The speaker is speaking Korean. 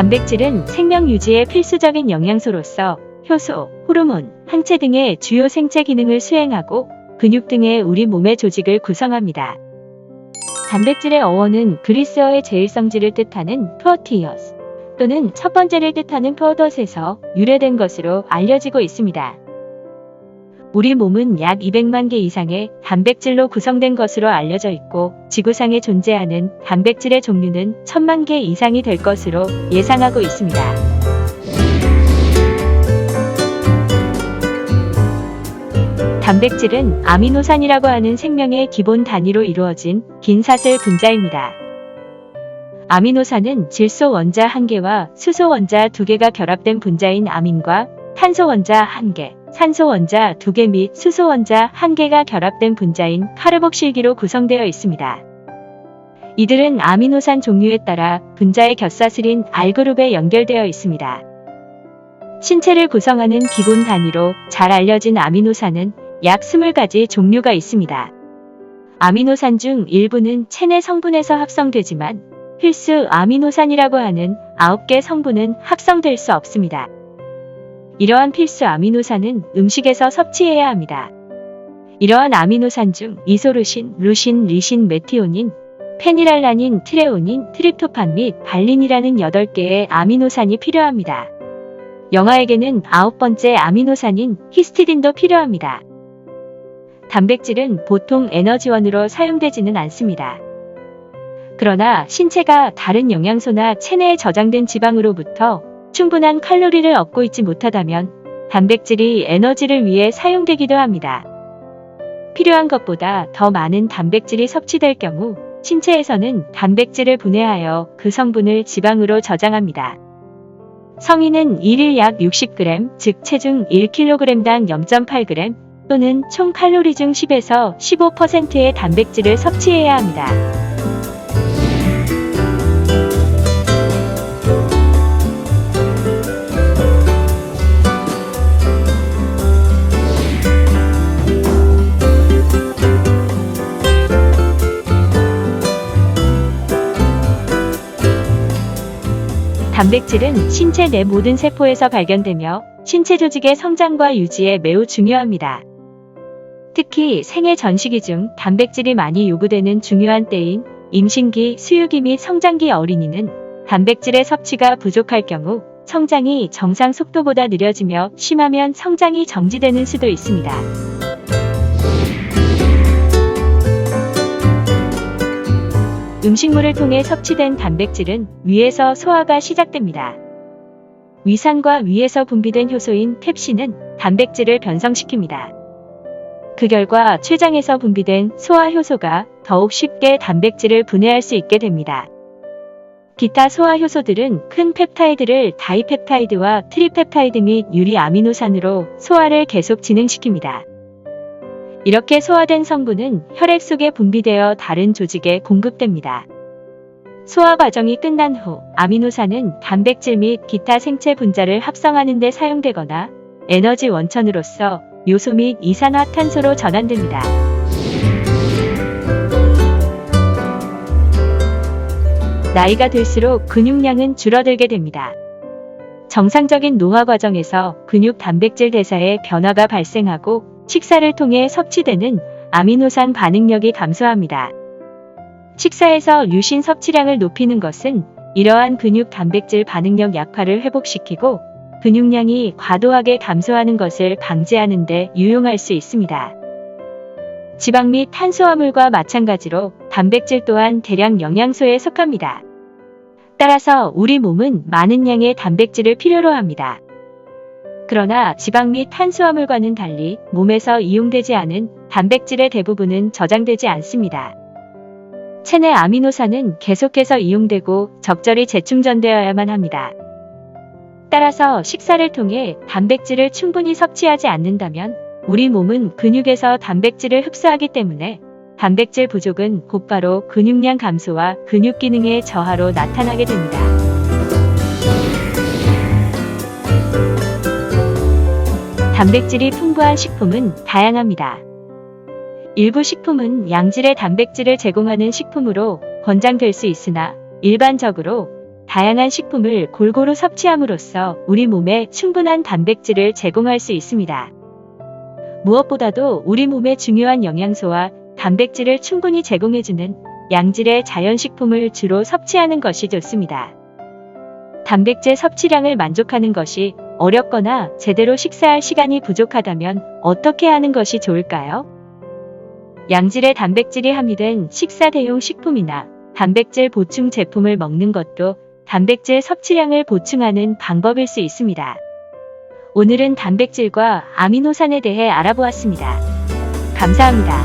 단백질은 생명 유지에 필수적인 영양소로서 효소, 호르몬, 항체 등의 주요 생체 기능을 수행하고 근육 등의 우리 몸의 조직을 구성합니다. 단백질의 어원은 그리스어의 제일 성질을 뜻하는 프로티어스 또는 첫 번째를 뜻하는 프로더스에서 유래된 것으로 알려지고 있습니다. 우리 몸은 약 200만 개 이상의 단백질로 구성된 것으로 알려져 있고 지구상에 존재하는 단백질의 종류는 1000만 개 이상이 될 것으로 예상하고 있습니다. 단백질은 아미노산이라고 하는 생명의 기본 단위로 이루어진 긴 사슬 분자입니다. 아미노산은 질소 원자 1개와 수소 원자 2개가 결합된 분자인 아민과 탄소 원자 1개, 산소 원자 2개 및 수소 원자 1개가 결합된 분자인 카르복실기로 구성되어 있습니다. 이들은 아미노산 종류에 따라 분자의 곁사슬인 R그룹에 연결되어 있습니다. 신체를 구성하는 기본 단위로 잘 알려진 아미노산은 약 20가지 종류가 있습니다. 아미노산 중 일부는 체내 성분에서 합성되지만 필수 아미노산이라고 하는 9개 성분은 합성될 수 없습니다. 이러한 필수 아미노산은 음식에서 섭취해야 합니다. 이러한 아미노산 중 이소루신, 루신, 리신, 메티오닌, 페니랄라닌, 트레오닌, 트립토판 및 발린이라는 8개의 아미노산이 필요합니다. 영아에게는 아홉 번째 아미노산인 히스티딘도 필요합니다. 단백질은 보통 에너지원으로 사용되지는 않습니다. 그러나 신체가 다른 영양소나 체내에 저장된 지방으로부터 충분한 칼로리를 얻고 있지 못하다면 단백질이 에너지를 위해 사용되기도 합니다. 필요한 것보다 더 많은 단백질이 섭취될 경우 신체에서는 단백질을 분해하여 그 성분을 지방으로 저장합니다. 성인은 1일 약 60g, 즉 체중 1kg당 0.8g 또는 총 칼로리 중 10에서 15%의 단백질을 섭취해야 합니다. 단백질은 신체 내 모든 세포에서 발견되며 신체 조직의 성장과 유지에 매우 중요합니다. 특히 생애 전시기 중 단백질이 많이 요구되는 중요한 때인 임신기, 수유기 및 성장기 어린이는 단백질의 섭취가 부족할 경우 성장이 정상 속도보다 느려지며 심하면 성장이 정지되는 수도 있습니다. 음식물을 통해 섭취된 단백질은 위에서 소화가 시작됩니다. 위산과 위에서 분비된 효소인 펩신은 단백질을 변성시킵니다. 그 결과 췌장에서 분비된 소화 효소가 더욱 쉽게 단백질을 분해할 수 있게 됩니다. 기타 소화 효소들은 큰 펩타이드를 다이펩타이드와 트리펩타이드 및 유리 아미노산으로 소화를 계속 진행시킵니다. 이렇게 소화된 성분은 혈액 속에 분비되어 다른 조직에 공급됩니다. 소화 과정이 끝난 후 아미노산은 단백질 및 기타 생체 분자를 합성하는 데 사용되거나 에너지 원천으로서 요소 및 이산화탄소로 전환됩니다. 나이가 들수록 근육량은 줄어들게 됩니다. 정상적인 노화 과정에서 근육 단백질 대사에 변화가 발생하고 식사를 통해 섭취되는 아미노산 반응력이 감소합니다. 식사에서 류신 섭취량을 높이는 것은 이러한 근육 단백질 반응력 약화를 회복시키고 근육량이 과도하게 감소하는 것을 방지하는 데 유용할 수 있습니다. 지방 및 탄수화물과 마찬가지로 단백질 또한 대량 영양소에 속합니다. 따라서 우리 몸은 많은 양의 단백질을 필요로 합니다. 그러나 지방 및 탄수화물과는 달리 몸에서 이용되지 않은 단백질의 대부분은 저장되지 않습니다. 체내 아미노산은 계속해서 이용되고 적절히 재충전되어야만 합니다. 따라서 식사를 통해 단백질을 충분히 섭취하지 않는다면 우리 몸은 근육에서 단백질을 흡수하기 때문에 단백질 부족은 곧바로 근육량 감소와 근육 기능의 저하로 나타나게 됩니다. 단백질이 풍부한 식품은 다양합니다. 일부 식품은 양질의 단백질을 제공하는 식품으로 권장될 수 있으나 일반적으로 다양한 식품을 골고루 섭취함으로써 우리 몸에 충분한 단백질을 제공할 수 있습니다. 무엇보다도 우리 몸에 중요한 영양소와 단백질을 충분히 제공해주는 양질의 자연식품을 주로 섭취하는 것이 좋습니다. 단백질 섭취량을 만족하는 것이 어렵거나 제대로 식사할 시간이 부족하다면 어떻게 하는 것이 좋을까요? 양질의 단백질이 함유된 식사 대용 식품이나 단백질 보충 제품을 먹는 것도 단백질 섭취량을 보충하는 방법일 수 있습니다. 오늘은 단백질과 아미노산에 대해 알아보았습니다. 감사합니다.